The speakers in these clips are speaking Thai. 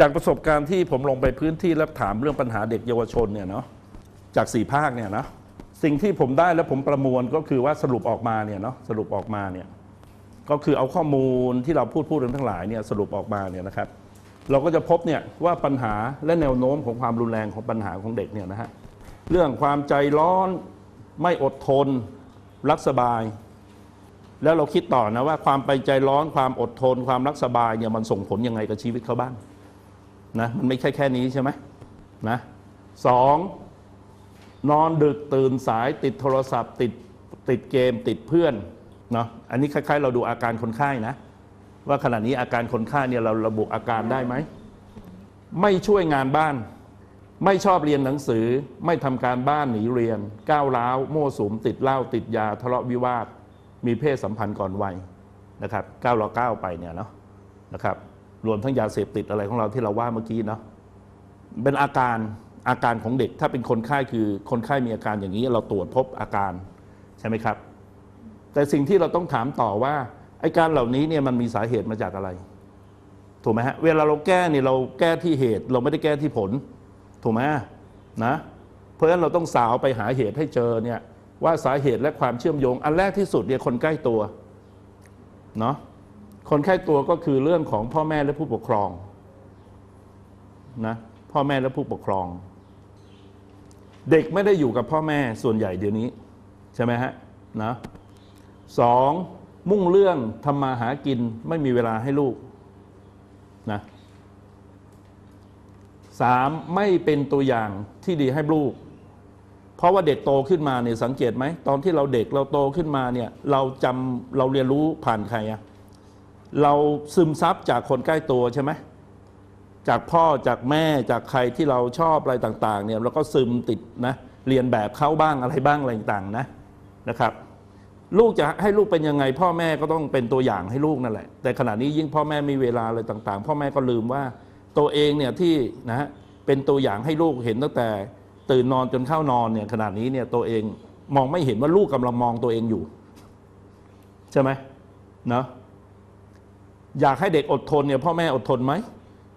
จากประสบการณ์ที่ผมลงไปพื้นที่แล้วถามเรื่องปัญหาเด็กเยาวชนเนี่ยเนาะจากสี่ภาคเนี่ยนะสิ่งที่ผมได้และผมประมวลก็คือว่าสรุปออกมาเนี่ยเนาะสรุปออกมาเนี่ยก็คือเอาข้อมูลที่เราพูดพูดกันทั้งหลายเนี่ยสรุปออกมาเนี่ยนะครับ เราก็จะพบเนี่ยว่าปัญหาและแนวโน้มของความรุนแรงของปัญหาของเด็กเนี่ยนะฮะเรื่องความใจร้อนไม่อดทน รักสบาย แล้วเราคิดต่อนะว่าความไปใจร้อนความอดทน ความรักสบายเนี่ยมันส่งผลยังไงกับชีวิตเขาบ้าง นะมันไม่ใช่แค่นี้ใช่ไหมนะสองนอนดึกตื่นสายติดโทรศัพท์ ติดติดเกมติดเพื่อนเนาะอันนี้คล้ายๆ เราดูอาการคนไข้นะ ว่าขณะนี้อาการคนไข้เนี่ยเราระบุอาการได้ไหม ไม่ช่วยงานบ้าน ไม่ชอบเรียนหนังสือ ไม่ทำการบ้านหนีเรียน ก้าวร้าวโม่สุมติดเหล้าติดยาทะเลาะวิวาท มีเพศสัมพันธ์ก่อนวัยนะครับก้าวเราก้าวไปเนี่ยเนาะนะครับ รวมทั้งยาเสพติดอะไรของเราที่เราว่าเมื่อกี้เนาะเป็นอาการอาการของเด็กถ้าเป็นคนไข้คือคนไข้มีอาการอย่างนี้เราตรวจพบอาการใช่ไหมครับ แต่สิ่งที่เราต้องถามต่อว่าไอ้การเหล่านี้เนี่ยมันมีสาเหตุมาจากอะไร ถูกไหมฮะเวลาเราแก้เนี่ยเราแก้ที่เหตุ เราไม่ได้แก้ที่ผล ถูกไหมนะเพราะฉะนั้นเราต้องสาวไปหาเหตุให้เจอเนี่ยว่าสาเหตุและความเชื่อมโยง อันแรกที่สุดเนี่ยคนใกล้ตัวเนาะ คนใกล้ตัวก็คือเรื่องของพ่อแม่และผู้ปกครองนะพ่อแม่และผู้ปกครอง เด็กไม่ได้อยู่กับพ่อแม่ส่วนใหญ่เดี๋ยวนี้ ใช่ไหมฮะนะสองมุ่งเรื่องทำมาหากินไม่มีเวลาให้ลูกนะสามไม่เป็นตัวอย่างที่ดีให้ลูก เพราะว่าเด็กโตขึ้นมาเนี่ยสังเกตไหม ตอนที่เราเด็กเราโตขึ้นมาเนี่ย เราจำเราเรียนรู้ผ่านใครอะ เราซึมซับจากคนใกล้ตัวใช่ไหมจากพ่อจากแม่จากใครที่เราชอบอะไรต่างๆเนี่ยเราก็ซึมติดนะเรียนแบบเขาบ้างอะไรบ้างอะไรต่างๆนะนะครับ ลูกจะให้ลูกเป็นยังไง พ่อแม่ก็ต้องเป็นตัวอย่างให้ลูกนั่นแหละ แต่ขณะนี้ยิ่งพ่อแม่มีเวลาอะไรต่างๆ พ่อแม่ก็ลืมว่าตัวเองเนี่ยที่นะเป็นตัวอย่างให้ลูกเห็นตั้งแต่ตื่นนอนจนเข้านอนเนี่ยขนาดนี้เนี่ยตัวเองมองไม่เห็นว่าลูกกำลังมองตัวเองอยู่ ใช่ไหมเนาะ อยากให้เด็กอดทนเนี่ยพ่อแม่อดทนไหม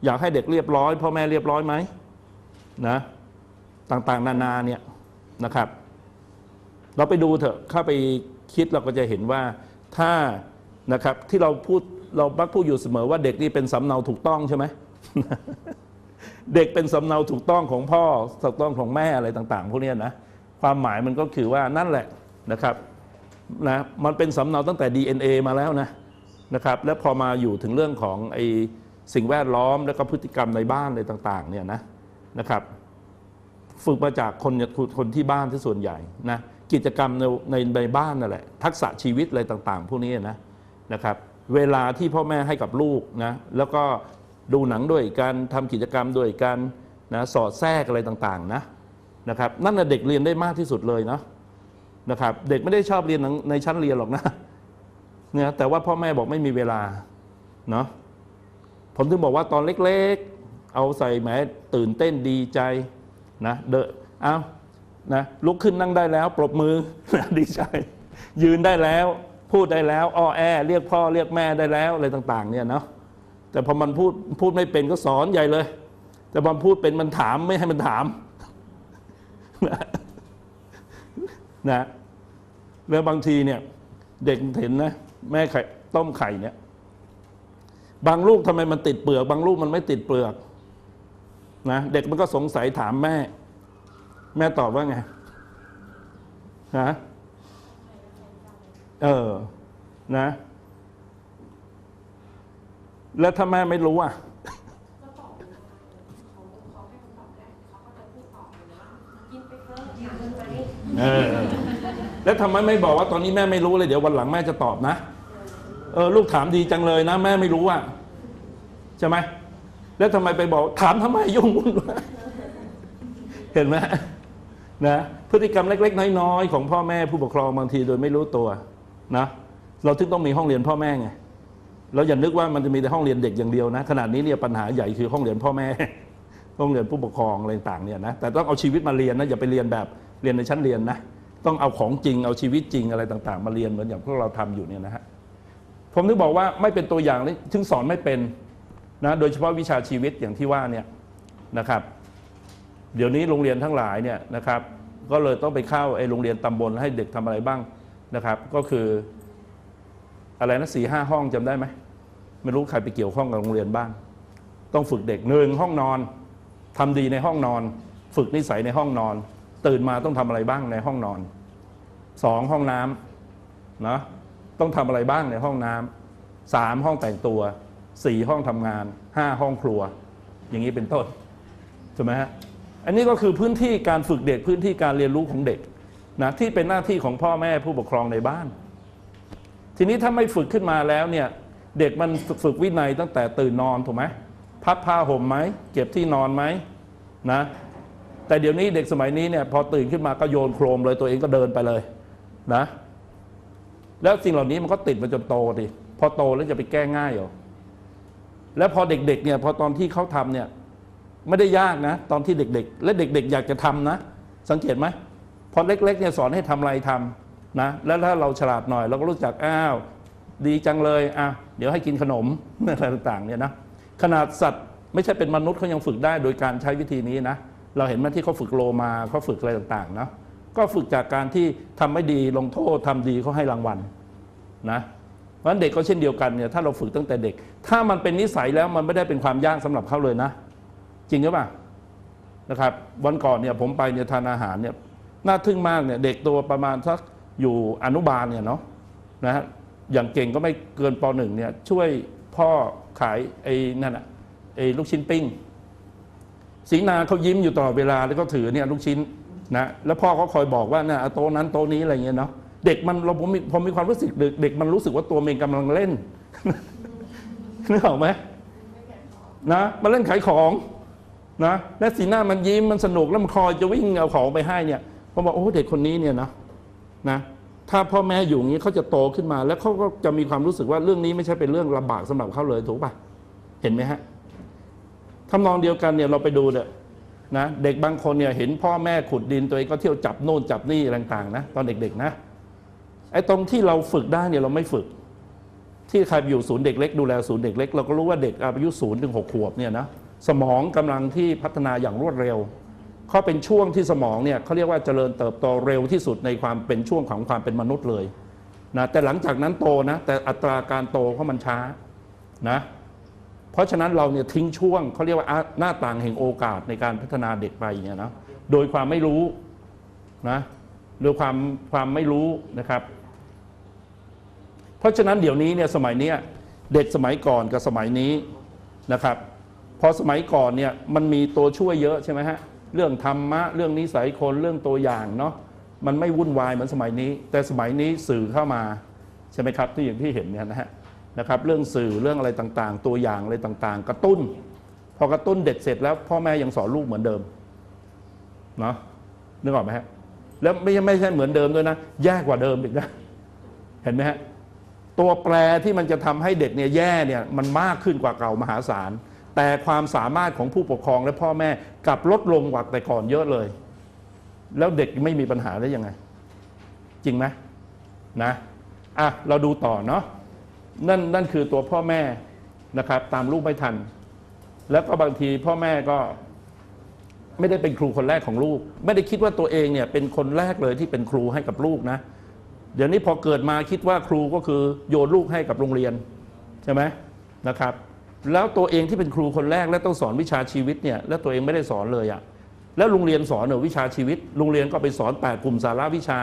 อยากให้เด็กเรียบร้อย พ่อแม่เรียบร้อยไหมนะต่างๆ นานาเนี่ยนะครับ เราไปดูเถอะเข้าไปคิดเราก็จะเห็นว่าถ้านะครับที่เราพูดเราบักพูดอยู่เสมอว่าเด็กนี่เป็นสำเนาถูกต้องใช่ไหมเด็กเป็นสำเนาถูกต้องของพ่อถูกต้องของแม่อะไรต่าง ๆ พวกนี้นะความหมายมันก็คือว่านั่นแหละนะครับนะมันเป็นสำเนาตั้งแต่ DNA มาแล้วนะ นะครับแล้วพอมาอยู่ถึงเรื่องของไอสิ่งแวดล้อมแล้วก็พฤติกรรมในบ้านอะไรต่างๆเนี่ยนะนะครับ ฝึกมาจากคนคนที่บ้านที่ส่วนใหญ่นะกิจกรรมในในในบ้านนั่นแหละทักษะชีวิตอะไรต่างๆ พวกนี้นะนะครับ เวลาที่พ่อแม่ให้กับลูกนะแล้วก็ดูหนังด้วยกันทำกิจกรรมด้วยกันนะสอดแทรกอะไรต่างๆนะนะครับนั่นแหะเด็กเรียนได้มากที่สุดเลยเนาะนะครับ เด็กไม่ได้ชอบเรียนในชั้นเรียนหรอกนะ เนี่ยแต่ว่าพ่อแม่บอกไม่มีเวลาเนาะผมถึงบอกว่าตอนเล็กๆ เอาใส่แหมตื่นเต้นดีใจนะเดอะเอานะลุกขึ้นนั่งได้แล้ว ปรบมือดีใจ ยืนได้แล้ว พูดได้แล้วอ้อแอ เรียกพ่อเรียกแม่ได้แล้วอะไรต่าง ๆ เนี่ยเนาะแต่พอมันพูดพูดไม่เป็นก็สอนใหญ่เลย แต่พอมันพูดเป็นมันถามไม่ให้มันถามนะแล้วบางทีเนี่ย เด็กเห็นนะ แม่ไข่ต้มไข่เนี่ย บางลูกทำไมมันติดเปลือก บางลูกมันไม่ติดเปลือกนะเด็กมันก็สงสัยถามแม่ แม่ตอบว่าไงฮะเออนะ แล้วถ้าแม่ไม่รู้อะเออ แล้วทำไมไม่บอกว่าตอนนี้แม่ไม่รู้เลยเดี๋ยววันหลังแม่จะตอบนะ เออลูกถามดีจังเลยนะ แม่ไม่รู้อะใช่ไหมแล้วทำไมไปบอกถามทำไมยุ่งวุ่นวายเห็นไหมนะพฤติกรรมเล็ก ๆ น้อยๆของพ่อแม่ผู้ปกครองบางทีโดยไม่รู้ตัวนะเราถึงต้องมีห้องเรียนพ่อแม่ไงเราอย่านึกว่ามันจะมีแต่ห้องเรียนเด็กอย่างเดียวนะขนาดนี้เนี่ยปัญหาใหญ่คือห้องเรียนพ่อแม่ ห้องเรียนผู้ปกครองอะไรต่างเนี่ยนะแต่ต้องเอาชีวิตมาเรียนนะอย่าไปเรียนแบบเรียนในชั้นเรียนนะ ต้องเอาของจริงเอาชีวิตจริงอะไรต่างๆ มาเรียนเหมือนอย่างพวกเราทำอยู่เนี่ยนะฮะผมถึงบอกว่าไม่เป็นตัวอย่างเลยถึงสอนไม่เป็นนะโดยเฉพาะวิชาชีวิตอย่างที่ว่าเนี่ยนะครับ เดี๋ยวนี้โรงเรียนทั้งหลายเนี่ยนะครับ ก็เลยต้องไปเข้าไอ้โรงเรียนตำบลให้เด็กทำอะไรบ้างนะครับ ก็คืออะไรนะสี่ห้าห้องจำได้ไหมไม่รู้ใครไปเกี่ยวข้องกับโรงเรียนบ้าง ต้องฝึกเด็กหนึ่งห้องนอนทำดีในห้องนอน ฝึกนิสัยในห้องนอน ตื่นมาต้องทำอะไรบ้างในห้องนอนสองห้องน้ำนะต้องทำอะไรบ้างในห้องน้ำสามห้องแต่งตัวสี่ห้องทำงานห้าห้องครัว อย่างนี้เป็นต้นถูกไหมฮะอันนี้ก็คือพื้นที่การฝึกเด็กพื้นที่การเรียนรู้ของเด็กนะที่เป็นหน้าที่ของพ่อแม่ผู้ปกครองในบ้าน ทีนี้ถ้าไม่ฝึกขึ้นมาแล้วเนี่ยเด็กมันฝึกวินัยตั้งแต่ตื่นนอนถูกไหมพับผ้าห่มไหมเก็บที่นอนไหมนะ แต่เดี๋ยวนี้เด็กสมัยนี้เนี่ยพอตื่นขึ้นมาก็โยนโครมเลยตัวเองก็เดินไปเลยนะ แล้วสิ่งเหล่านี้มันก็ติดมาจนโตดิพอโตแล้วจะไปแก้ง่ายเหรอแล้วพอเด็กๆเนี่ยพอตอนที่เขาทำเนี่ยไม่ได้ยากนะ ตอนที่เด็กๆ และเด็ก ๆ อยากจะทำนะ สังเกตไหมพอเล็กๆเนี่ยสอนให้ทำอะไรทำนะแล้วถ้าเราฉลาดหน่อยเราก็รู้จักอ้าว ดีจังเลยอะเดี๋ยวให้กินขนมอะไรต่างๆเนี่ยนะขนาดสัตว์ไม่ใช่เป็นมนุษย์เขายังฝึกได้โดยการใช้วิธีนี้นะ เราเห็นไหมาที่เขาฝึกโลมาเขาฝึกอะไรต่างๆเนาะก็ฝึกจากการที่ทำไม่ดีลงโทษทำดีเขาให้รางวัลนะเพราะนั้นเด็กก็เช่นเดียวกันเนี่ยถ้าเราฝึกตั้งแต่เด็ก ถ้ามันเป็นนิสัยแล้วมันไม่ได้เป็นความยากสำหรับเขาเลยนะ จริงหรือเปล่านะครับ วันก่อนเนี่ยผมไปเนี่ยทานอาหารเนี่ยน่าทึ่งมากเนี่ยเด็กตัวประมาณสักอยู่อนุบาลเนี่ยเนาะนะฮะอย่างเก่งก็ไม่เกินปหนึ่งเนี่ยช่วยพ่อขายไอ้นั่นอะไอ้ลูกชิ้นปิ้ง สีนาเขายิ้มอยู่ตลอดเวลาแล้วก็ถือเนี่ยลูกชิ้นนะแล้วพ่อก็คอยบอกว่าเนี่ยเอาโต๊ะนั้นโต๊ะนี้อะไรเงี้ยเนาะเด็กมันเราผมมีผมมีความรู้สึกเด็กมันรู้สึกว่าตัวเองกำลังเล่นนึกออกไหมนะมันเล่นขายของนะและสีหน้ามันยิ้มมันสนุกแล้วมันคอยจะวิ่งเอาของไปให้เนี่ยผมบอกโอ้เด็กคนนี้เนี่ยนะนะถ้าพ่อแม่อยู่อย่างนี้เขาจะโตขึ้นมา แล้วเขาก็จะมีความรู้สึกว่าเรื่องนี้ไม่ใช่เป็นเรื่องลำบากสำหรับเขาเลยถูกปะเห็นไหมฮะ ทำนองเดียวกันเนี่ยเราไปดูเนี่ยนะเด็กบางคนเนี่ยเห็นพ่อแม่ขุดดินตัวเองก็เที่ยวจับโน่นจับนี่ต่างๆนะตอนเด็กๆนะไอ้ตรงที่เราฝึกได้เนี่ยเราไม่ฝึก ที่ใครอยู่ศูนย์เด็กเล็กดูแลศูนย์เด็กเล็กเราก็รู้ว่าเด็กอายุศูนย์ถึงหกขวบเนี่ยนะสมองกำลังที่พัฒนาอย่างรวดเร็วเขาเป็นช่วงที่สมองเนี่ยเขาเรียกว่าเจริญเติบโตเร็วที่สุดในความเป็นช่วงของความเป็นมนุษย์เลยนะแต่หลังจากนั้นโตนะแต่อัตราการโตเขามันช้านะ เพราะฉะนั้นเราเนี่ยทิ้งช่วงเขาเรียกว่าหน้าต่างแห่งโอกาสในการพัฒนาเด็กไปเนี่ยนะโดยความไม่รู้นะโดยความความไม่รู้นะครับ เพราะฉะนั้นเดี๋ยวนี้เนี่ยสมัยเนี้ยเด็กสมัยก่อนกับสมัยนี้นะครับ พอสมัยก่อนเนี่ยมันมีตัวช่วยเยอะใช่ไหมฮะเรื่องธรรมะเรื่องนิสัยคนเรื่องตัวอย่างเนาะมันไม่วุ่นวายเหมือนสมัยนี้ แต่สมัยนี้สื่อเข้ามาใช่ไหมครับที่อย่างที่เห็นเนี่ยนะฮะ นะครับเรื่องสื่อเรื่องอะไรต่างๆ ตัวอย่างอะไรต่างๆ กระตุ้น พอกระตุ้นเด็กเสร็จแล้ว พ่อแม่ยังสอนลูกเหมือนเดิมเนาะนึกออกไหมฮะแล้วไม่ใช่ไม่ใช่เหมือนเดิมด้วยนะแย่กว่าเดิมอีกนะเห็นไหมฮะตัวแปรที่มันจะทำให้เด็กเนี่ยแย่เนี่ยมันมากขึ้นกว่าเก่ามหาศาลแต่ความสามารถของผู้ปกครองและพ่อแม่กลับลดลงกว่าแต่ก่อนเยอะเลย แล้วเด็กไม่มีปัญหาได้ยังไง จริงไหมนะอะเราดูต่อเนาะ นั่นนั่นคือตัวพ่อแม่นะครับ ตามลูกไม่ทัน แล้วก็บางทีพ่อแม่ก็ไม่ได้เป็นครูคนแรกของลูก ไม่ได้คิดว่าตัวเองเนี่ยเป็นคนแรกเลยที่เป็นครูให้กับลูกนะ เดี๋ยวนี้พอเกิดมาคิดว่าครูก็คือโยนลูกให้กับโรงเรียนใช่ไหมนะครับ แล้วตัวเองที่เป็นครูคนแรกและต้องสอนวิชาชีวิตเนี่ยแล้วตัวเองไม่ได้สอนเลยอะ่ะแล้วโรงเรียนสอนเนอวิชาชีวิตโรงเรียนก็ไปสอนแปดกลุ่มสาระวิชา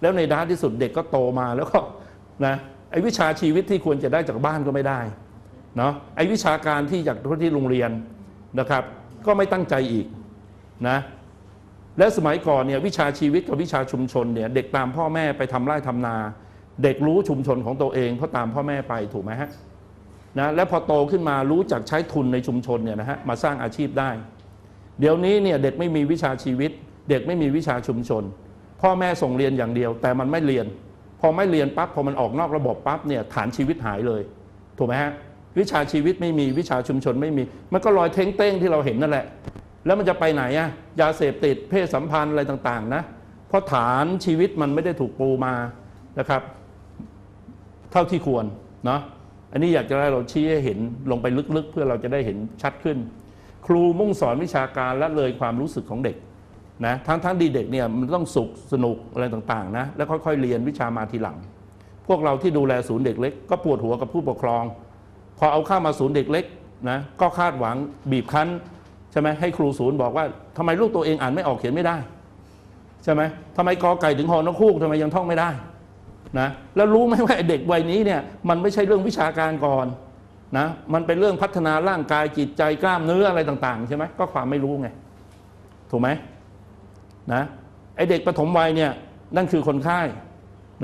แล้วในด้านที่สุดเด็กก็โตมาแล้วก็นะ ไอ้วิชาชีวิตที่ควรจะได้จากบ้านก็ไม่ได้เนาะไอ้วิชาการที่จากที่โรงเรียนนะครับ ก็ไม่ตั้งใจอีกนะและสมัยก่อนเนี่ยวิชาชีวิตกับวิชาชุมชนเนี่ยเด็กตามพ่อแม่ไปทำไร่ทำนา เด็กรู้ชุมชนของตัวเองเพราะตามพ่อแม่ไปถูกไหมฮะนะและพอโตขึ้นมารู้จักใช้ทุนในชุมชนเนี่ยนะฮะมาสร้างอาชีพได้ เดี๋ยวนี้เนี่ยเด็กไม่มีวิชาชีวิต เด็กไม่มีวิชาชุมชน พ่อแม่ส่งเรียนอย่างเดียว แต่มันไม่เรียน พอไม่เรียนปั๊บพอมันออกนอกระบบปั๊บเนี่ยฐานชีวิตหายเลย ถูกไหมฮะวิชาชีวิตไม่มีวิชาชุมชนไม่มี มันก็ลอยเท้งเต้งที่เราเห็นนั่นแหละ แล้วมันจะไปไหนอะยาเสพติดเพศสัมพันธ์อะไรต่างๆนะเพราะฐานชีวิตมันไม่ได้ถูกปูมานะครับ เท่าที่ควรเนาะอันนี้อยากจะให้เราชี้ให้เห็นลงไปลึกๆ เพื่อเราจะได้เห็นชัดขึ้น ครูมุ่งสอนวิชาการและเลยความรู้สึกของเด็ก นะทั้งทั้งดีเด็กเนี่ยมันต้องสุขสนุกอะไรต่างๆนะแล้วค่อยๆเรียนวิชามาทีหลัง พวกเราที่ดูแลศูนย์เด็กเล็ก ก็ปวดหัวกับผู้ปกครอง พอเอาเข้ามาศูนย์เด็กเล็กนะก็คาดหวังบีบคั้นใช่ไหมให้ครูศูนย์บอกว่าทำไมลูกตัวเองอ่านไม่ออกเขียนไม่ได้ใช่ไหมทำไมกอไก่ถึงหอนกคูกทำไมยังท่องไม่ได้นะแล้วรู้ไหมว่าเด็กวัยนี้เนี่ยมันไม่ใช่เรื่องวิชาการก่อนนะมันเป็นเรื่องพัฒนาร่างกายจิตใจกล้ามเนื้ออะไรต่าง ๆ ใช่ไหมก็ความไม่รู้ไงถูกไหม นะไอเด็กปฐมวัยเนี่ยนั่นคือคนไข้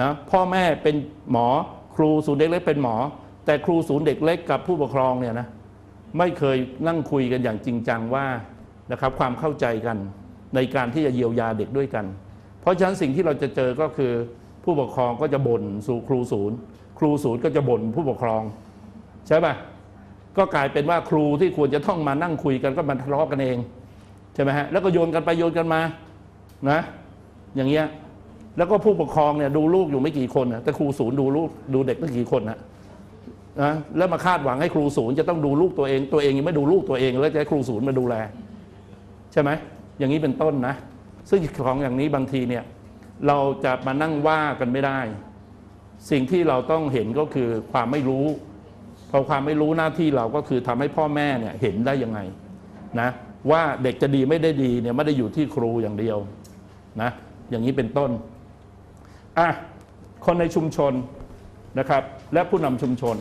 นะพ่อแม่เป็นหมอครูศูนย์เด็กเล็กเป็นหมอ แต่ครูศูนย์เด็กเล็กกับผู้ปกครองเนี่ยนะไม่เคยนั่งคุยกันอย่างจริงจังว่านะครับความเข้าใจกันในการที่จะเยียวยาเด็กด้วยกัน เพราะฉะนั้นสิ่งที่เราจะเจอก็คือผู้ปกครองก็จะบ่นสู่ครูศูนย์ ครูศูนย์ก็จะบ่นผู้ปกครอง ใช่ปะก็กลายเป็นว่าครูที่ควรจะต้องมานั่งคุยกันก็มาทะเลาะกันเองใช่ไหมฮะแล้วก็โยนกันไปโยนกันมา นะ อย่างเงี้ยแล้วก็ผู้ปกครองเนี่ยดูลูกอยู่ไม่กี่คนนะแต่ครูศูนย์ดูลูกดูเด็กตั้งกี่คนนะนะแล้วมาคาดหวังให้ครูศูนย์จะต้องดูลูกตัวเองตัวเองยังไม่ดูลูกตัวเองแล้วจะให้ครูศูนย์มาดูแล ใช่ไหมอย่างนี้เป็นต้นนะ ซึ่งของอย่างนี้บางทีเนี่ยเราจะมานั่งว่ากันไม่ได้ สิ่งที่เราต้องเห็นก็คือความไม่รู้พอความไม่รู้หน้าที่เราก็คือทำให้พ่อแม่เนี่ยเห็นได้ยังไงนะว่าเด็กจะดีไม่ได้ดีเนี่ยไม่ได้อยู่ที่ครูอย่างเดียว นะอย่างนี้เป็นต้นอะคนในชุมชนนะครับ และผู้นำชุมชน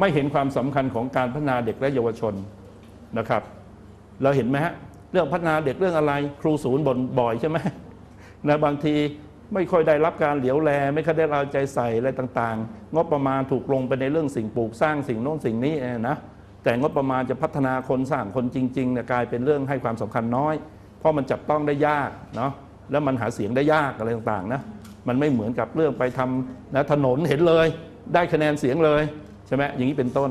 ไม่เห็นความสำคัญของการพัฒนาเด็กและเยาวชนนะครับ เราเห็นไหมฮะเรื่องพัฒนาเด็กเรื่องอะไร ครูศูนย์บ่นบ่อยใช่ไหมนะบางทีไม่ค่อยได้รับการเหลียวแล ไม่ค่อยได้เอาใจใส่อะไรต่างๆ งบประมาณถูกลงไปในเรื่องสิ่งปลูกสร้างสิ่งโน้นสิ่งนี้เองนะแต่งบประมาณจะพัฒนาคนสร้างคนจริงๆเนี่ยกลายเป็นเรื่องให้ความสำคัญน้อย เพราะมันจับต้องได้ยากเนาะ แล้วมันหาเสียงได้ยากอะไรต่างๆนะมันไม่เหมือนกับเรื่องไปทำนะถนนเห็นเลย ได้คะแนนเสียงเลยใช่ไหมอย่างนี้เป็นต้น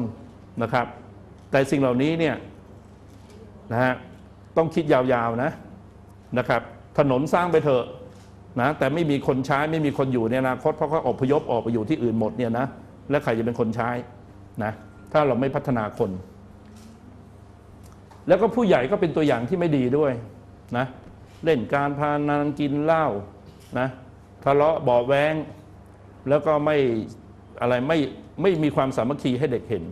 นะครับ แต่สิ่งเหล่านี้เนี่ยนะฮะต้องคิดยาวๆนะนะครับ ถนนสร้างไปเถอะนะแต่ไม่มีคนใช้ไม่มีคนอยู่ในอนาคตเพราะเขาอพยพออกไปอยู่ที่อื่นหมดเนี่ยนะแล้วใครจะเป็นคนใช้นะถ้าเราไม่พัฒนาคน แล้วก็ผู้ใหญ่ก็เป็นตัวอย่างที่ไม่ดีด้วยนะ เล่นการพานันกินเหล้านะทะเลาะบาะแวงแล้วก็ไม่อะไรไม่ไม่มีความสามัคคีให้เด็กเห็น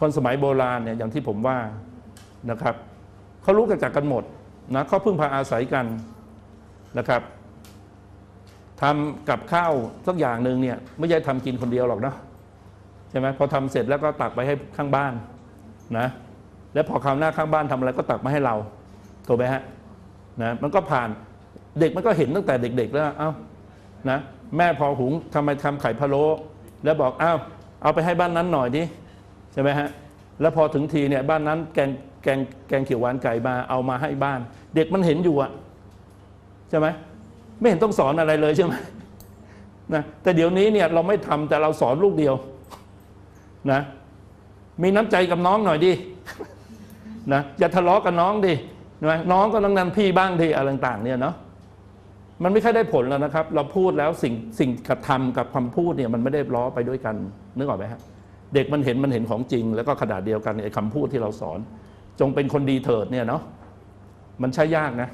คนสมัยโบราณเนี่ยอย่างที่ผมว่านะครับเขารู้กันจากกันหมดนะเขาพึ่งพาอาศัยกันนะครับทำกับข้าวสักอย่างหนึ่งเนี่ยไม่ใช่ทำกินคนเดียวหรอกเนาะใช่ไหมพอทำเสร็จแล้วก็ตักไปให้ข้างบ้านนะแล้วพอคราวหน้าข้างบ้านทำอะไรก็ตักมาให้เราถูกไหมฮะ นะมันก็ผ่านเด็กมันก็เห็นตั้งแต่เด็ก ๆ แล้วเอ้านะแม่พอหุงทำไมทำไข่พะโล้แล้วบอกอ้าวเอาไปให้บ้านนั้นหน่อยดิใช่ไหมฮะแล้วพอถึงทีเนี่ยบ้านนั้นแกงแกงแกงเขียวหวานไก่มาเอามาให้บ้าน เด็กมันเห็นอยู่อะใช่ไหมไม่เห็นต้องสอนอะไรเลยใช่ไหมนะแต่เดี๋ยวนี้เนี่ยเราไม่ทำแต่เราสอนลูกเดียวนะมีน้ำใจกับน้องหน่อยดินะอย่าทะเลาะกับน้องดิ นะน้องก็ต้องนันพี่บ้างดิอะไรต่างๆเนี่ยเนาะมันไม่ค่อยได้ผลแล้วนะครับ เราพูดแล้วสิ่งสิ่งกระทำกับคำพูดเนี่ยมันไม่ได้ล้อไปด้วยกันนึกออกไหมฮะเด็กมันเห็นมันเห็นของจริง แล้วก็ขนาดเดียวกันไอ้คำพูดที่เราสอน จงเป็นคนดีเถิดเนี่ยเนาะมันใช่ยากนะ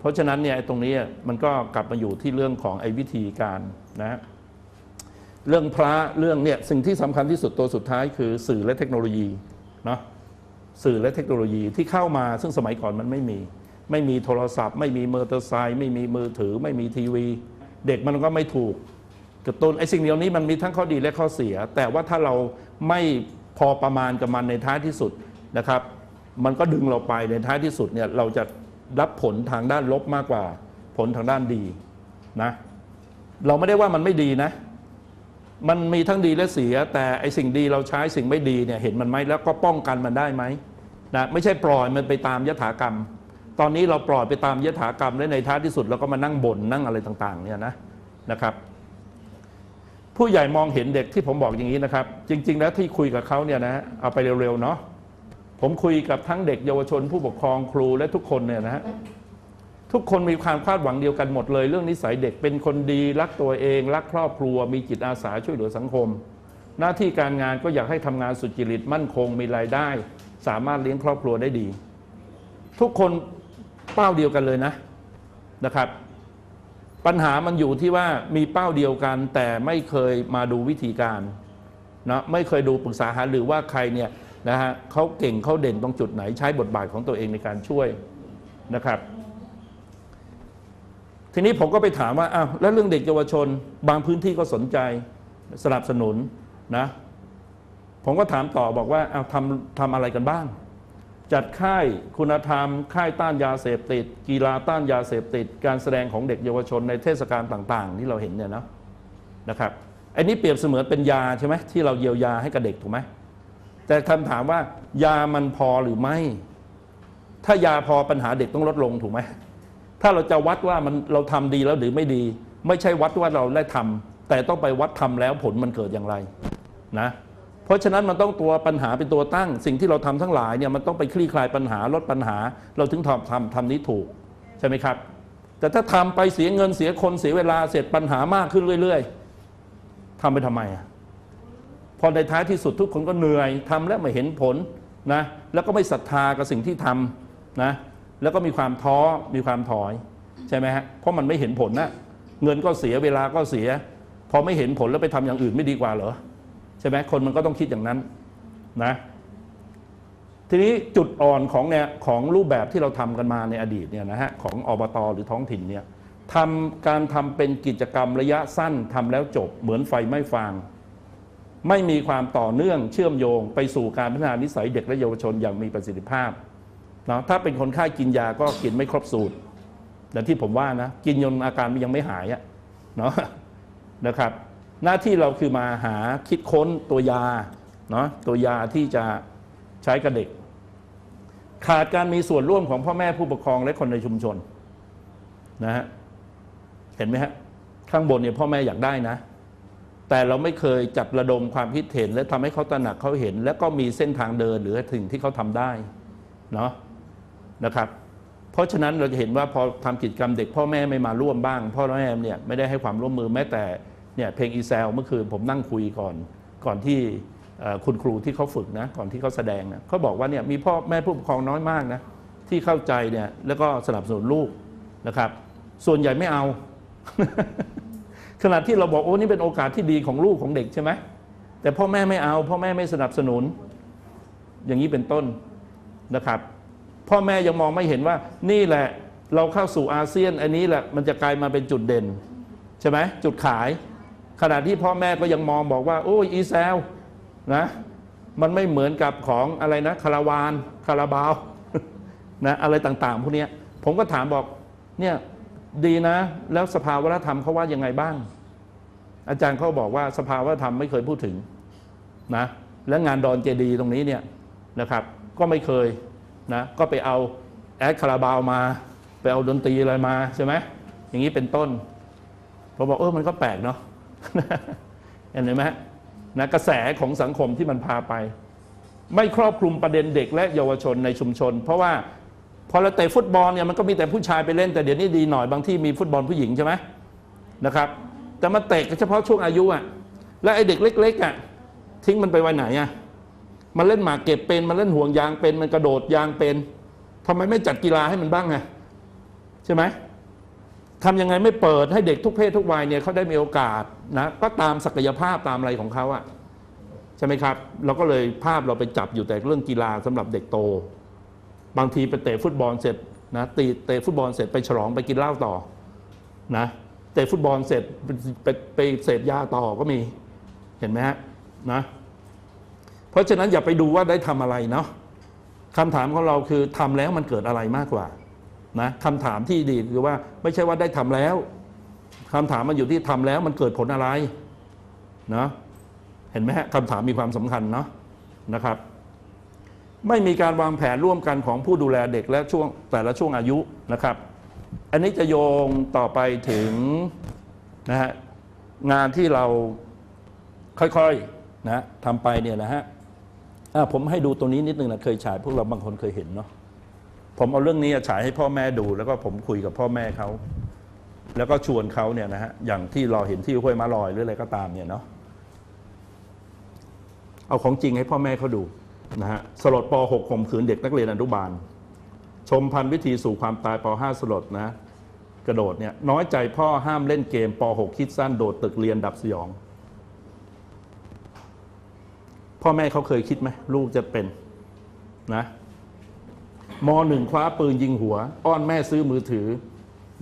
เพราะฉะนั้นเนี่ยไอ้ตรงนี้มันก็กลับมาอยู่ที่เรื่องของไอ้วิธีการนะเรื่องพระเรื่องเนี่ยสิ่งที่สำคัญที่สุดตัวสุดท้ายคือสื่อและเทคโนโลยีเนาะ สื่อและเทคโนโลยีที่เข้ามาซึ่งสมัยก่อนมันไม่มี ไม่มีโทรศัพท์ ไม่มีมอเตอร์ไซค์ไม่มีมือถือ ไม่มีทีวี เด็กมันก็ไม่ถูกกระตุ้นไอ้สิ่งเหล่านี้มันมีทั้งข้อดีและข้อเสีย แต่ว่าถ้าเราไม่พอประมาณกับมันในท้ายที่สุดนะครับ มันก็ดึงเราไปในท้ายที่สุดเนี่ยเราจะรับผลทางด้านลบมากกว่า ผลทางด้านดีนะ เราไม่ได้ว่ามันไม่ดีนะ มันมีทั้งดีและเสีย แต่ไอสิ่งดีเราใช้สิ่งไม่ดีเนี่ยเห็นมันไหมแล้วก็ป้องกันมันได้ไหมนะไม่ใช่ปล่อยมันไปตามยถากรรม ตอนนี้เราปล่อยไปตามยถากรรมและในท้ายที่สุดเราก็มานั่งบ่นนั่งอะไรต่างๆเนี่ยนะนะครับ ผู้ใหญ่มองเห็นเด็กที่ผมบอกอย่างนี้นะครับ จริง ๆ แล้วที่คุยกับเขาเนี่ยนะเอาไปเร็วๆเนาะผมคุยกับทั้งเด็กเยาวชนผู้ปกครองครูและทุกคนเนี่ยนะฮะ ทุกคนมีความคาดหวังเดียวกันหมดเลย เรื่องนิสัยเด็กเป็นคนดี รักตัวเอง รักครอบครัว มีจิตอาสาช่วยเหลือสังคม หน้าที่การงานก็อยากให้ทำงานสุจริตมั่นคงมีรายได้ สามารถเลี้ยงครอบครัวได้ดี ทุกคนเป้าเดียวกันเลยนะนะครับ ปัญหามันอยู่ที่ว่ามีเป้าเดียวกัน แต่ไม่เคยมาดูวิธีการนะไม่เคยดูปรึกษาหาหรือว่าใครเนี่ยนะฮะเขาเก่งเขาเด่นตรงจุดไหนใช้บทบาทของตัวเองในการช่วยนะครับ ทีนี้ผมก็ไปถามว่าอ้าวแล้วเรื่องเด็กเยาวชน บางพื้นที่ก็สนใจสนับสนุนนะ ผมก็ถามต่อบอกว่าเอาทำทำอะไรกันบ้าง จัดค่ายคุณธรรม ค่ายต้านยาเสพติด กีฬาต้านยาเสพติด การแสดงของเด็กเยาวชนในเทศกาลต่างๆ ที่เราเห็นเนี่ยนะนะครับอันนี้เปรียบเสมือนเป็นยาใช่ไหมที่เราเยียวยาให้กับเด็กถูกไหมแต่คำถามว่ายามันพอหรือไม่ ถ้ายาพอปัญหาเด็กต้องลดลงถูกไหม ถ้าเราจะวัดว่ามันเราทำดีแล้วหรือไม่ดี ไม่ใช่วัดว่าเราได้ทำแต่ต้องไปวัดทำแล้วผลมันเกิดอย่างไรนะเพราะฉะนั้นมันต้องตัวปัญหาเป็นตัวตั้ง สิ่งที่เราทำทั้งหลายเนี่ยมันต้องไปคลี่คลายปัญหาลดปัญหา เราถึงทำทำทำนี้ถูกใช่ไหมครับ แต่ถ้าทำไปเสียเงินเสียคนเสียเวลาเสร็จปัญหามากขึ้นเรื่อย ๆทำไปทำไมอะพอในท้ายที่สุดทุกคนก็เหนื่อยทำแล้วไม่เห็นผลนะแล้วก็ไม่ศรัทธากับสิ่งที่ทำนะ แล้วก็มีความท้อมีความถอยใช่ไหมฮะเพราะมันไม่เห็นผลนะเงินก็เสียเวลาก็เสีย พอไม่เห็นผลแล้วไปทำอย่างอื่นไม่ดีกว่าเหรอใช่ไหมคนมันก็ต้องคิดอย่างนั้นนะทีนี้จุดอ่อนของเนี่ยของรูปแบบที่เราทำกันมาในอดีตเนี่ยนะฮะของอบตหรือท้องถิ่นเนี่ยทำการทำเป็นกิจกรรมระยะสั้นทำแล้วจบเหมือนไฟไม่ฟาง ไม่มีความต่อเนื่องเชื่อมโยง ไปสู่การพัฒนานิสัยเด็กและเยาวชนอย่างมีประสิทธิภาพ เนาะถ้าเป็นคนไข้กินยาก็กินไม่ครบสูตรแต่ที่ผมว่านะกินยนอาการมันยังไม่หายอะเนาะนะครับ หน้าที่เราคือมาหาคิดค้นตัวยาเนาะตัวยาที่จะใช้กับเด็ก ขาดการมีส่วนร่วมของพ่อแม่ผู้ปกครองและคนในชุมชนนะฮะเห็นไหมฮะข้างบนเนี่ยพ่อแม่อยากได้นะ แต่เราไม่เคยจัดระดมความคิดเห็น และทำให้เขาตระหนักเขาเห็น แล้วก็มีเส้นทางเดินหรือถึงที่เขาทำได้เนาะ นะครับ เพราะฉะนั้นเราจะเห็นว่าพอทำกิจกรรมเด็กพ่อแม่ไม่มาร่วมบ้าง พ่อแม่เนี่ยไม่ได้ให้ความร่วมมือแม้แต่เนี่ยเพลงอีแซลเมื่อคืนผมนั่งคุยก่อนก่อนที่คุณครูที่เขาฝึกนะก่อนที่เขาแสดงนะเขาบอกว่าเนี่ยมีพ่อแม่ผู้ปกครองน้อยมากนะที่เข้าใจเนี่ยแล้วก็สนับสนุนลูกนะครับ ส่วนใหญ่ไม่เอา ขณะที่เราบอกโอ้นี่เป็นโอกาสที่ดีของลูกของเด็กใช่ไหมแต่พ่อแม่ไม่เอา พ่อแม่ไม่สนับสนุน อย่างนี้เป็นต้นนะครับ พ่อแม่ยังมองไม่เห็นว่านี่แหละเราเข้าสู่อาเซียนอันนี้แหละมันจะกลายมาเป็นจุดเด่น ใช่ไหมจุดขาย ขณะที่พ่อแม่ก็ยังมองบอกว่า โอ้ยอีแซลนะมันไม่เหมือนกับของอะไรนะคาราวานคาราบาวนะอะไรต่างๆพวกนี้ผมก็ถามบอกเนี่ยดีนะ แล้วสภาวัฒนธรรมเขาว่ายังไงบ้าง อาจารย์เขาบอกว่าสภาวัฒนธรรมไม่เคยพูดถึงนะและงานดอนเจดีตรงนี้เนี่ยนะครับ ก็ไม่เคย นะก็ไปเอาแอดคาราบาวมา ไปเอาดนตรีอะไรมาใช่ไหมอย่างนี้เป็นต้นผมบอกเออมันก็แปลกเนาะเห็นไหมนะกระแสของสังคมที่มันพาไป ไม่ครอบคลุมประเด็นเด็กและเยาวชนในชุมชน เพราะว่าพอเราเตะฟุตบอลเนี่ยมันก็มีแต่ผู้ชายไปเล่นแต่เดี๋ยวนี้ดีหน่อยบางที่มีฟุตบอลผู้หญิงใช่ไหมนะครับแต่มาเตะเฉพาะช่วงอายุอะและไอ้เด็กเล็กๆอะทิ้งมันไปไว้ไหนอะ มันเล่นหมากเก็บเป็น มันเล่นห่วงยางเป็น มันกระโดดยางเป็นทำไมไม่จัดกีฬาให้มันบ้างไงใช่ไหมทำยังไงไม่เปิดให้เด็กทุกเพศทุกวัยเนี่ยเขาได้มีโอกาสนะก็ตามศักยภาพตามอะไรของเขาอะใช่ไหมครับ เราก็เลยภาพเราไปจับอยู่แต่เรื่องกีฬาสำหรับเด็กโต บางทีไปเตะฟุตบอลเสร็จนะตีเตะฟุตบอลเสร็จไปฉลองไปกินเหล้าต่อนะเตะฟุตบอลเสร็จไปไปเสพยาต่อก็มีเห็นไหมฮะนะ ราะฉะนั้นอย่าไปดูว่าได้ทำอะไรเนาะคำถามของเราคือทำแล้วมันเกิดอะไรมากกว่านะคำถามที่ดีคือว่าไม่ใช่ว่าได้ทำแล้วคำถามมันอยู่ที่ทำแล้วมันเกิดผลอะไรเนาะเห็นไหมฮะคำถามมีความสำคัญเนาะนะครับ ไม่มีการวางแผนร่วมกันของผู้ดูแลเด็กและช่วงแต่ละช่วงอายุนะครับ อันนี้จะโยงต่อไปถึงนะฮะงานที่เราค่อยๆนะทำไปเนี่ยนะฮะ ผมให้ดูตัวนี้นิดนึงนะเคยฉายพวกเราบางคนเคยเห็นเนาะผมเอาเรื่องนี้ฉายให้พ่อแม่ดู แล้วก็ผมคุยกับพ่อแม่เขาแล้วก็ชวนเขาเนี่ยนะฮะอย่างที่เราเห็นที่ห้วยมะลอยหรืออะไรก็ตามเนี่ยเนาะเอาของจริงให้พ่อแม่เขาดูนะฮะสลดป .6 ข่มขืนเด็กนักเรียนอนุบาล ชมพันวิธีสู่ความตายป .5 สลดนะ กระโดดเนี่ยน้อยใจพ่อห้ามเล่นเกมป .6 คิดสั้นโดดตึกเรียนดับสยอง พ่อแม่เขาเคยคิดไหมลูกจะเป็นนะมหนึ่งคว้าปืนยิงหัว อ้อนแม่ซื้อมือถือ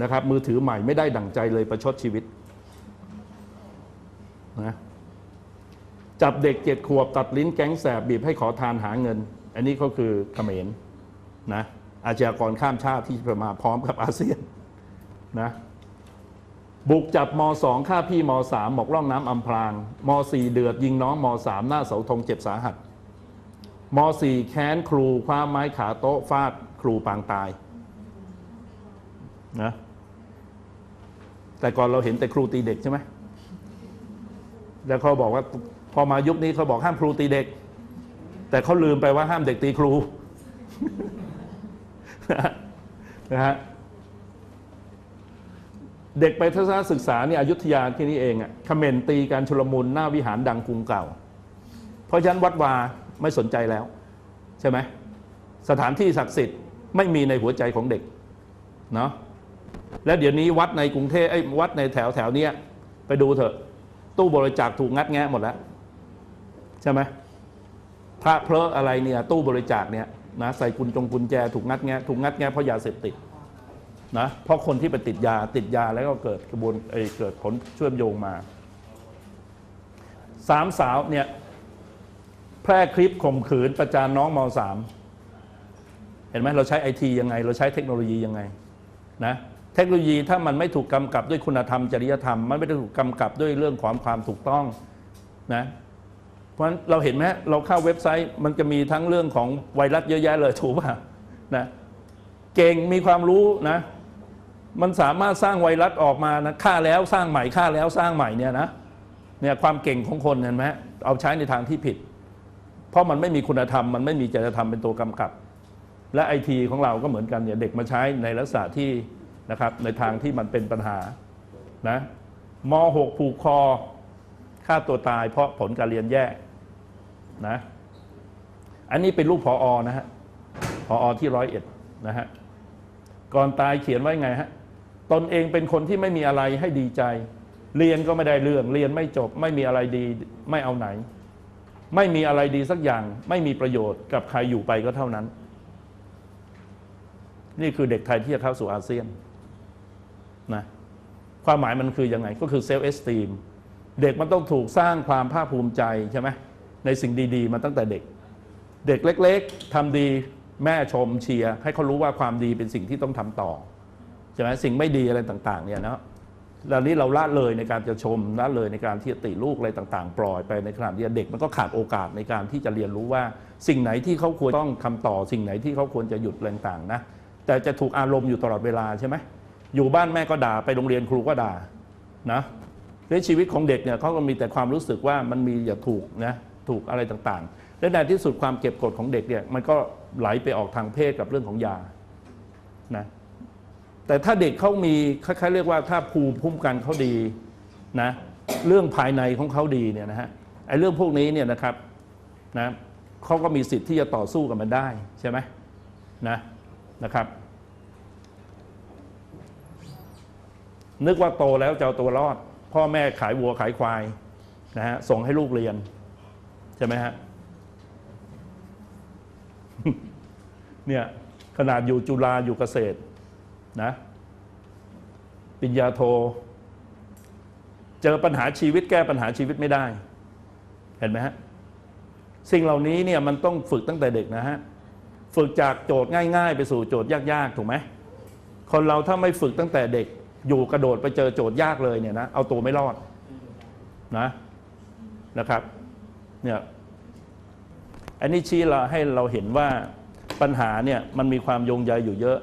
นะครับ มือถือใหม่ไม่ได้ดั่งใจเลยประชดชีวิตนะจับเด็กเจ็ดขวบตัดลิ้นแก๊งแสบบีบให้ขอทานหาเงิน อันนี้ก็คือเขมรนะอาชญากรข้ามชาติที่จะมาพร้อมกับอาเซียนนะ บุกจับมสองฆ่าพี่มสามหมกล่องน้ำอำพรางมสี่เดือดยิงน้องมสามหน้าเสาธงเจ็บสาหัสมสี่แค้นครูคว้าไม้ขาโต๊ะฟาดครูปางตายนะแต่ก่อนเราเห็นแต่ครูตีเด็กใช่ไหมแล้วเขาบอกว่าพอมายุคนี้เขาบอกห้ามครูตีเด็ก แต่เขาลืมไปว่าห้ามเด็กตีครูนะฮะ เด็กไปทัศนศึกษาเนี่ยอยุธยาที่นี่เองอะเขม่นตีการชุลมุนหน้าวิหารดังกรุงเก่า เพราะฉะนั้นวัดวาไม่สนใจแล้ว ใช่ไหมสถานที่ศักดิ์สิทธิ์ไม่มีในหัวใจของเด็กเนาะแล้วเดี๋ยวนี้วัดในกรุงเทพไอ้วัดในแถวแถวเนี้ยไปดูเถอะ ตู้บริจาคถูกงัดแงะหมดแล้วใช่ไหมพระเพลอะอะไรเนี่ยตู้บริจาคเนี่ยนะใส่กุญจงกุญแจถูกงัดแงะถูกงัดแงะเพราะยาเสพติด นะเพราะคนที่ไปติดยาติดยาแล้วก็เกิดกระบวนเอเกิดผลเชื่อมโยงมาสามสาวเนี่ยแพร่คลิปข่มขืนประจานน้องมสามเห็นไหมเราใช้ไอทียังไง เราใช้เทคโนโลยียังไงนะเทคโนโลยีถ้ามันไม่ถูกกำกับด้วยคุณธรรมจริยธรรม มันไม่ได้ถูกกำกับด้วยเรื่องความความถูกต้องนะเพราะฉะนั้นเราเห็นไหมเราเข้าเว็บไซต์มันจะมีทั้งเรื่องของไวรัสเยอะแยะเลยถูกป่ะนะเก่งมีความรู้นะ มันสามารถสร้างไวรัสออกมานะฆ่าแล้วสร้างใหม่ฆ่าแล้วสร้างใหม่เนี่ยนะเนี่ยความเก่งของคนเห็นไหมเอาใช้ในทางที่ผิด เพราะมันไม่มีคุณธรรม มันไม่มีจริยธรรมเป็นตัวกำกับ และไอทีของเราก็เหมือนกันเนี่ยเด็กมาใช้ในลักษณะที่นะครับในทางที่มันเป็นปัญหานะม .6 ผูกคอฆ่าตัวตายเพราะผลการเรียนแย่นะอันนี้เป็นลูกพออนะฮะพออที่ร้อยเอ็ดนะฮะก่อนตายเขียนไว้ไงฮะ ตนเองเป็นคนที่ไม่มีอะไรให้ดีใจ เรียนก็ไม่ได้เรื่อง เรียนไม่จบ ไม่มีอะไรดีไม่เอาไหน ไม่มีอะไรดีสักอย่าง ไม่มีประโยชน์กับใครอยู่ไปก็เท่านั้น นี่คือเด็กไทยที่จะเข้าสู่อาเซียนนะความหมายมันคือยังไง ก็คือเซลฟ์เอสตีมเด็กมันต้องถูกสร้างความภาคภูมิใจใช่ไหมในสิ่งดี ๆ มาตั้งแต่เด็ก เด็กเล็ก ๆทำดีแม่ชมเชียร์ให้เขารู้ว่าความดีเป็นสิ่งที่ต้องทำต่อ ใช่ไหมสิ่งไม่ดีอะไรต่างๆเนี่ยนะแล้วนี้เราละเลยในการจะชมละเลยในการที่จะติลูกอะไรต่างๆ ปล่อยไปในขณะที่เด็กมันก็ขาดโอกาสในการที่จะเรียนรู้ว่า สิ่งไหนที่เขาควรต้องทำต่อ สิ่งไหนที่เขาควรจะหยุดอะไรต่างๆนะแต่จะถูกอารมณ์อยู่ตลอดเวลาใช่ไหมอยู่บ้านแม่ก็ด่าไปโรงเรียนครูก็ด่านะในชีวิตของเด็กเนี่ยเขาก็มีแต่ความรู้สึกว่ามันมีอย่าถูกนะถูกอะไรต่างๆ และในที่สุดความเก็บกดของเด็กเนี่ยมันก็ไหลไปออกทางเพศกับเรื่องของยานะ แต่ถ้าเด็กเขามีคล้ายๆเรียกว่าถ้าภูมิคุ้มกันเขาดีนะเรื่องภายในของเขาดีเนี่ยนะฮะไอ้เรื่องพวกนี้เนี่ยนะครับนะเขาก็มีสิทธิ์ที่จะต่อสู้กับมันได้ใช่ไหมนะนะครับ นึกว่าโตแล้วจะเอาตัวรอด พ่อแม่ขายวัวขายควายนะฮะส่งให้ลูกเรียน ใช่ไหมฮะเนี่ยขนาดอยู่จุฬาอยู่เกษตร นะปิญญาโท เจอปัญหาชีวิตแก้ปัญหาชีวิตไม่ได้ เห็นไหมฮะสิ่งเหล่านี้เนี่ยมันต้องฝึกตั้งแต่เด็กนะฮะฝึกจากโจทย์ง่าย ๆ ไปสู่โจทย์ยากๆถูกไหมคนเราถ้าไม่ฝึกตั้งแต่เด็ก อยู่กระโดดไปเจอโจทย์ยากเลยเนี่ยนะเอาตัวไม่รอดนะนะครับเนี่ยอันนี้ชี้เราให้เราเห็นว่าปัญหาเนี่ยมันมีความโยงใยอยู่เยอะ